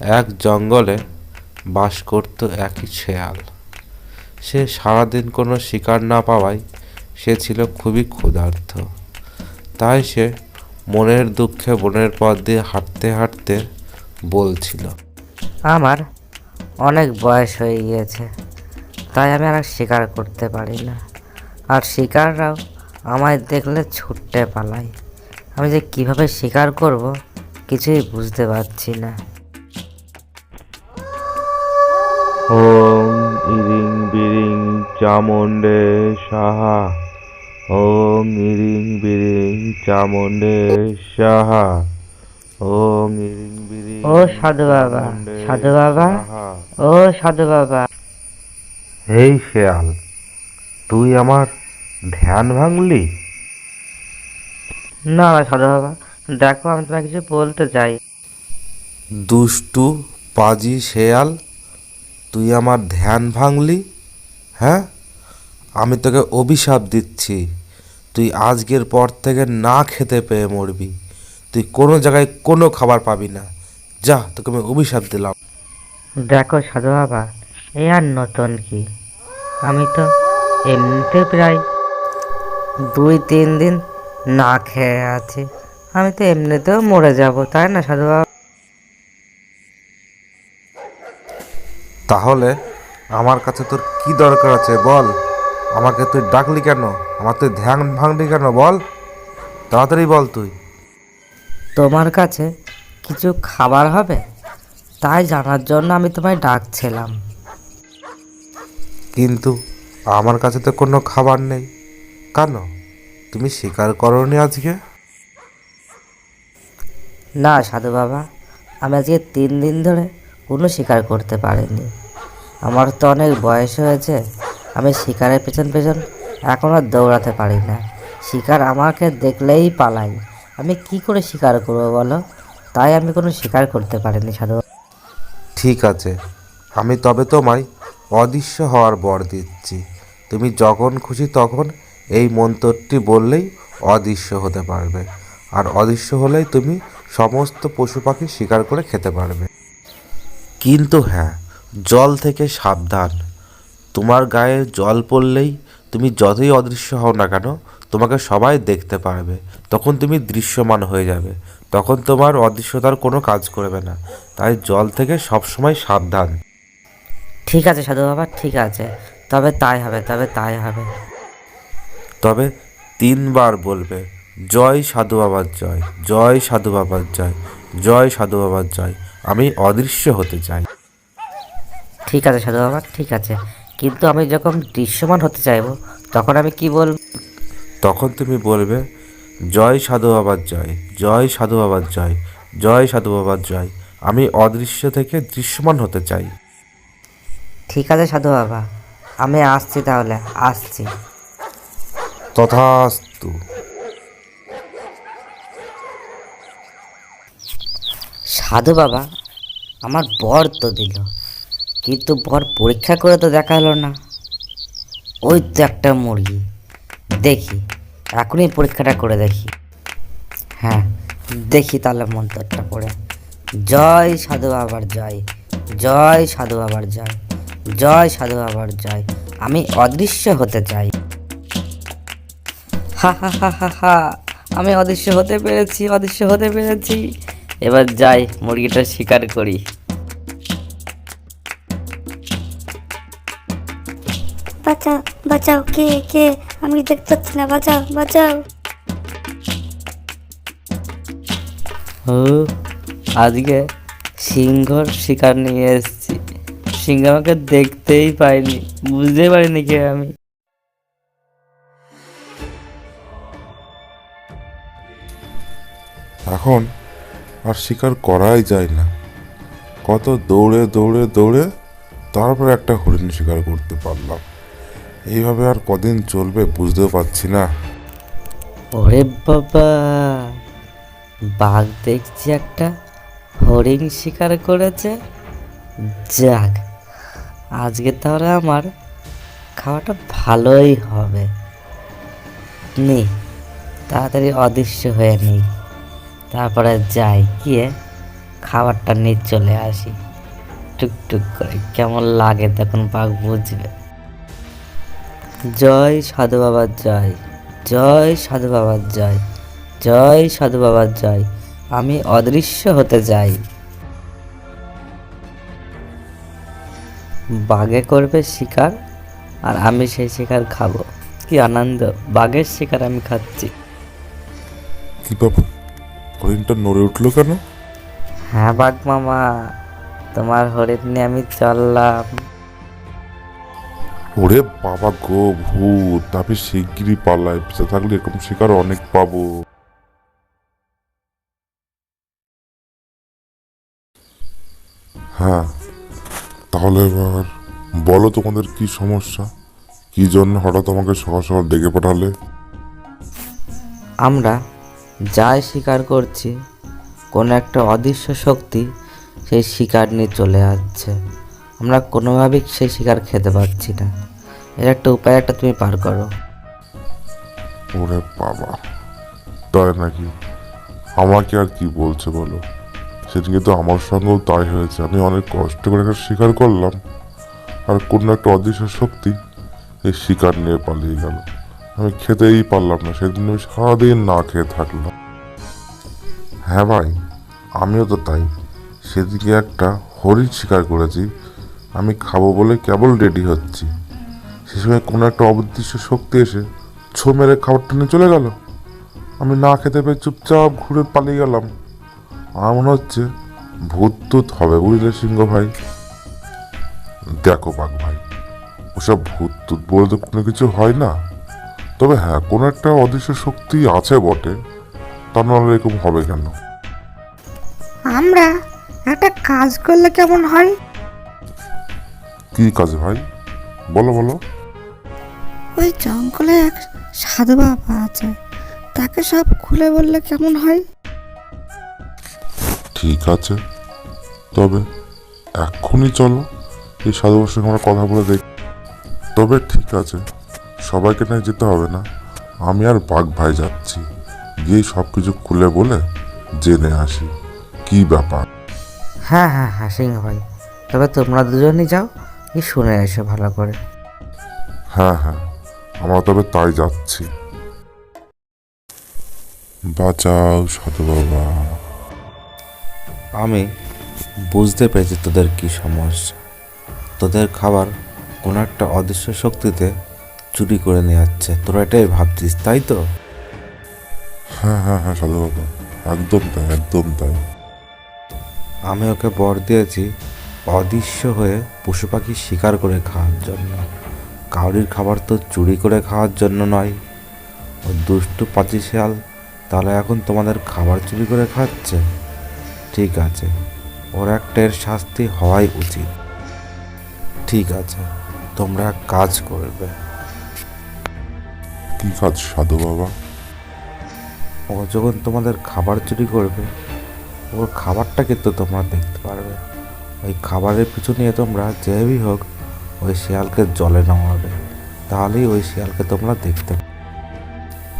এক জঙ্গলে বাস করত একই শেয়াল। সে সারাদিন কোনো শিকার না পাওয়ায় সে ছিল খুবই ক্ষুধার্ত। তাই সে মনের দুঃখে বনের পথ দিয়ে হাঁটতে হাঁটতে বলছিল, আমার অনেক বয়স হয়ে গিয়েছে, তাই আমি আর শিকার করতে পারি না। আর শিকাররাও আমায় দেখলে ছুটতে পালায়। আমি যে কীভাবে শিকার করব কিছুই বুঝতে পারছি না। ওম ইরিং বিরিং চামুণ্ডে সাহা। ওম ইরিং বিরিং চামুণ্ডে সাহা। ওম ইরিং বিরিং ও সাধু বাবা সাধু বাবা ও সাধু বাবা। এই শেয়াল তুই আমার ধ্যান ভাঙলি? না না সাধু বাবা দেখো আমি তোমায় কিছু বলতে চাই। দুষ্টু পাজি শেয়াল তুই আমার ধ্যান ভাঙলি হ্যাঁ? আমি তোকে অভিশাপ দিচ্ছি। তুই আজকের পর থেকে না খেতে পেয়ে মরবি। তুই কোনো জায়গায় কোনো খাবার পাবি না। যা, তোকে আমি অভিশাপ দিলাম। দেখো সাধু বাবা, এ আর নতুন কি? আমি তো এমনিতে প্রায় দুই, তিন দিন না খেয়ে আছি। আমি তো এমনিতেও মরে যাব, তাই না সাধু বাবা? তাহলে আমার কাছে তোর কি দরকার আছে বল? আমাকে তুই ডাকলি কেন? আমার তুই ধ্যান ভাঙলি কেন বল? তাড়াতাড়ি বল তুই। তোমার কাছে কিছু খাবার হবে? তাই জানার জন্য আমি তোমায় ডাকছিলাম। কিন্তু আমার কাছে তো কোনো খাবার নেই। কেন? তুমি স্বীকার করনি আজকে? না সাধু বাবা। আমি আজকে তিন দিন ধরে কোনো শিকার করতে পারিনি। আমার তো অনেক বয়স হয়েছে, আমি শিকারের পেছন পেছন এখন আর দৌড়াতে পারি না। শিকার আমাকে দেখলেই পালাই। আমি কি করে শিকার করব বলো? তাই আমি কোনো শিকার করতে পারিনি সাধু। ঠিক আছে, আমি তবে তোমায় অদৃশ্য হওয়ার বর দিচ্ছি। তুমি যখন খুশি তখন এই মন্তরটি বললেই অদৃশ্য হতে পারবে। আর অদৃশ্য হলেই তুমি সমস্ত পশু পাখি শিকার করে খেতে পারবে। কিন্তু হ্যাঁ জল থেকে সাবধান। তোমার গায়ে জল পড়লেই তুমি যতই অদৃশ্য হও না কেন তোমাকে সবাই দেখতে পারবে। তখন তুমি দৃশ্যমান হয়ে যাবে। তখন তোমার অদৃশ্যতার কোনো কাজ করবে না। তাই জল থেকে সবসময় সাবধান। ঠিক আছে সাধু বাবা ঠিক আছে। তবে তাই হবে তবে তাই হবে। তবে তিনবার বলবে জয় সাধু বাবার জয় জয় সাধু বাবার জয় জয় সাধু বাবার জয়। আমি অদৃশ্য হতে চাই। ঠিক আছে সাধু বাবা ঠিক আছে। কিন্তু আমি যখন দৃশ্যমান হতে চাইব তখন আমি কি বলব? তখন তুমি বলবে জয় সাধু বাবার জয় জয় সাধু বাবার জয় জয় সাধু বাবার জয়। আমি অদৃশ্য থেকে দৃশ্যমান হতে চাই। ঠিক আছে সাধু বাবা আমি আসছি তাহলে আসছি। তথাস্তু। সাধু বাবা, আমার বর তো দিল। কিন্তু বর পরীক্ষা করে তো দেখা হলো না। ওই তো একটা মুরগি। দেখি, এখনই পরীক্ষাটা করে দেখি। হ্যাঁ দেখি তাহলে মন্ত্রটা পড়ে জয় সাধু বাবার জয় জয় সাধু বাবার জয় জয় সাধু বাবার জয়। আমি অদৃশ্য হতে চাই। হা হা হা হা হা, আমি অদৃশ্য হতে পেরেছি, অদৃশ্য হতে পেরেছি। এবার যাই মুরগিটা শিকার করি। বাঁচাও বাঁচাও কে কে? আমি দেখতে পাচ্ছি না বাঁচাও বাঁচাও। ও আজকে সিংহর শিকার নিয়ে এসেছি। সিংহ আমাকে দেখতেই পাইনি বুঝতে পারিনি কে আমি। এখন আর শিকার করাই যায় না। কত দৌড়ে দৌড়ে দৌড়ে তারপর একটা হরিণ শিকার করতে পারলাম। এইভাবে আর কদিন চলবে বুঝতেও পারছি না। ওরে বাবা, বাঘ দেখছি একটা হরিণ শিকার করেছে। যাক, আজকে তাহলে আমার খাওয়াটা ভালোই হবে। নি, তাড়াতাড়ি অদৃশ্য হয়ে নেই। তারপরে যাই, গিয়ে খাবারটা নিয়ে চলে আসি। টুকটুক করে, কেমন লাগে তখন বাঘ বুঝবে। জয় সাধু বাবার জয় জয় সাধু বাবার জয় জয় সাধু বাবার জয়, আমি অদৃশ্য হতে যাই। বাঘে করবে শিকার, আর আমি সেই শিকার খাব। কি আনন্দ, বাঘের শিকার আমি খাচ্ছি। কি ব্যাপার হরিণটা নড়ে উঠল কেন? হ্যাঁ বাঘ মামা তোমার হরিণ নিয়ে আমি চললাম। ওরে বাবা গো ভূত আমি শিগগিরই পালাই বেঁচে থাকলে এরকম শিকার অনেক পাবো। হ্যাঁ তাহলে এবার বলো তোমাদের কি সমস্যা? কি জন্য হঠাৎ আমাকে সকাল সকাল ডেকে পাঠালে? আমরা যাই শিকার করছি, কোনো একটা অদৃশ্য শক্তি সেই শিকার নিয়ে চলে আসছে। আমরা কোনোভাবেই সেই শিকার খেতে পারছি না। এর একটা উপায় একটা তুমি পার করো। ওরে বাবা, তাই নাকি? আমাকে আর কি বলছে বলো? সেদিকে তো আমার সঙ্গেও তাই হয়েছে। আমি অনেক কষ্ট করে একটা শিকার করলাম। আর কোনো একটা অদৃশ্য শক্তি এই শিকার নিয়ে পালিয়ে গেল। আমি খেতেই পারলাম না, সেদিন আমি সারাদিন না খেয়ে থাকলাম। হ্যাঁ ভাই, আমিও তো তাই। সেদিকে একটা হরিণ শিকার করেছি, আমি খাব বলে কেবল রেডি হচ্ছি। সে সময় কোনো একটা অদৃশ্য শক্তি এসে ছো মেরে খাবারটা নিয়ে চলে গেল। আমি না খেতে পেয়ে চুপচাপ ঘুরে পালিয়ে গেলাম। আমার মনে হচ্ছে ভূত টুত হবে, বুঝলে সিংহ ভাই? দেখো বাঘ ভাই, ওসব ভূত টুত বলে তো কোনো কিছু হয় না। তবে হ্যাঁ কোনো একটা অদৃশ্য শক্তি আছে বটে তা নাহলে এরকম হবে কেন? আমরা একটা কাজ করলে কেমন হয়? কি কাজ ভাই? বলো বলো। ওই জঙ্গলে এক সাধু বাবা আছে তাকে সব খুলে বললে কেমন হয়? ঠিক আছে তবে এক্ষুনি চলো এই সাধুবার সঙ্গে আমরা কথা বলে দেখ। তবে ঠিক আছে সবাইকে নিয়ে যেতে হবে না। আমি আর বাঘ ভাই যাচ্ছি। গিয়ে সব কিছু খুলে বলে জেনে আসি। কি ব্যাপার? হ্যাঁ হ্যাঁ হ্যাঁ সিংহ ভাই। তবে তোমরা দুজনই যাও কি শুনে এসো ভালো করে। হ্যাঁ হ্যাঁ আমরা তবে তাই যাচ্ছি। বাঁচাও সাধু বাবা আমি বুঝতে পেরেছি তোদের কি সমস্যা। তোদের খাবার কোনো একটা অদৃশ্য শক্তিতে চুরি করে নিয়ে যাচ্ছে। তোরা এটাই ভাবছিস তাই তো? হ্যাঁ হ্যাঁ হ্যাঁ সাধু বাবা। একদম তাই একদম তাই। আমি ওকে বর দিয়েছি অদৃশ্য হয়ে পশু পাখি শিকার করে খাওয়ার জন্য। কাউরির খাবার তো চুরি করে খাওয়ার জন্য নয়। ও দুষ্টু পাচি শিয়াল তাহলে এখন তোমাদের খাবার চুরি করে খাচ্ছে? ঠিক আছে ওর একটা এর শাস্তি হওয়াই উচিত। ঠিক আছে তোমরা কাজ করবে। কি কাজ সাধু বাবা? ও যখন তোমাদের খাবার চুরি করবে ওর খাবারটা কিন্তু তোমরা দেখতে পারবে। ওই খাবারের পিছু নিয়ে তোমরা যেভাবেই হোক ওই শিয়ালকে জলে নামাবে। তাহলেই ওই শিয়ালকে তোমরা দেখতে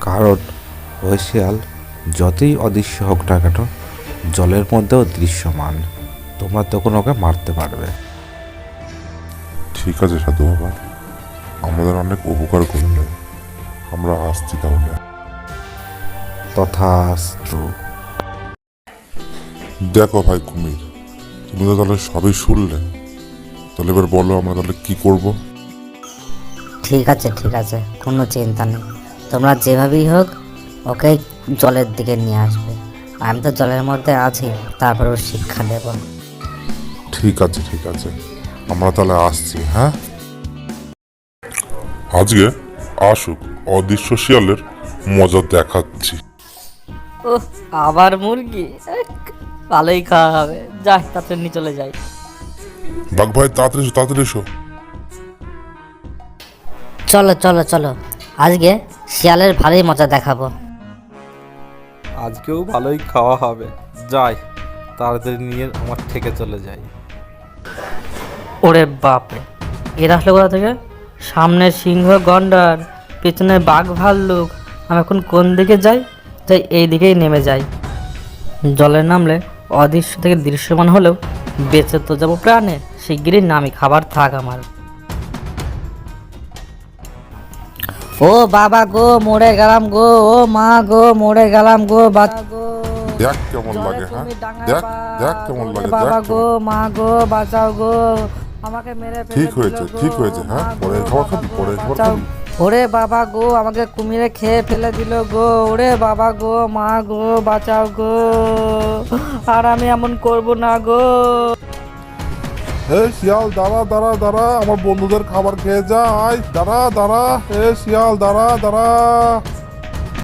কারণ ওই শিয়াল যতই অদৃশ্য হোক না কেন জলের মধ্যেও দৃশ্যমান। তোমরা তখন ওকে মারতে পারবে। ঠিক আছে সাধু বাবা। আমাদের অনেক উপকার করলে আমরা আসছি তাহলে। তথাস্তু। দেখো ভাই কুমির তুমি তো তাহলে সবই শুনলে। তাহলে এবার বলো আমরা তাহলে কি করব? ঠিক আছে ঠিক আছে কোনো চিন্তা নেই। তোমরা যেভাবেই হোক ওকে জলের দিকে নিয়ে আসবে। আমি তো জলের মধ্যে আছি তারপর শিক্ষা দেব। ঠিক আছে ঠিক আছে। আমরা তাহলে আসছি হ্যাঁ? আজকে আসুক। অদৃশ্য শিয়ালের মজা দেখাচ্ছি। ও আবার মুরগি? ভালোই খাওয়া হবে। যাই তাতে নিয়ে চলে যাই। বাঘ ভাই তাড়াতাড়ি এসো তাড়াতাড়ি এসো। চলো চলো চলো। আজকে শিয়ালের ভালোই মজা দেখাবো। আজকেও ভালোই খাওয়া হবে। যাই তাড়াতাড়ি নিয়ে আমার থেকে চলে যাই। ওরে বাপরে। এরা আসলো কোথা থেকে? সামনে সিংহ গন্ডার। পেছনে বাঘ ভাল্লুক আমি এখন কোন দিকে যাই? যাই এই দিকেই নেমে যাই। জলে নামলে অদৃশ্য থেকে দৃশ্যমান হলেও বেঁচে তো যাব প্রাণে শিগগিরই নামি খাবার থাক আমার। ও বাবা গো মরে গেলাম গো ও মা গো মরে গেলাম গো বাচ্চা গো দেখ কেমন লাগে হ্যাঁ? দেখ দেখ কেমন লাগে বাবা গো মা গো বাঁচাও গো। আমাকে মেরে ঠিক হয়েছে, ঠিক হয়েছে, হ্যাঁ? পরের খাবার খাবি, পরের খাবার খাবি। ওরে বাবা গো, আমাকে কুমিরে খেয়ে ফেলে দিল গো। ওরে বাবা গো, মা গো, বাঁচাও গো। আর আমি এমন করব না গো। এ শিয়াল, দাঁড়া দাঁড়া দাঁড়া, আমার বন্ধুদের খাবার খেয়ে যা। দাঁড়া দাঁড়া। এ শিয়াল, দাঁড়া দাঁড়া।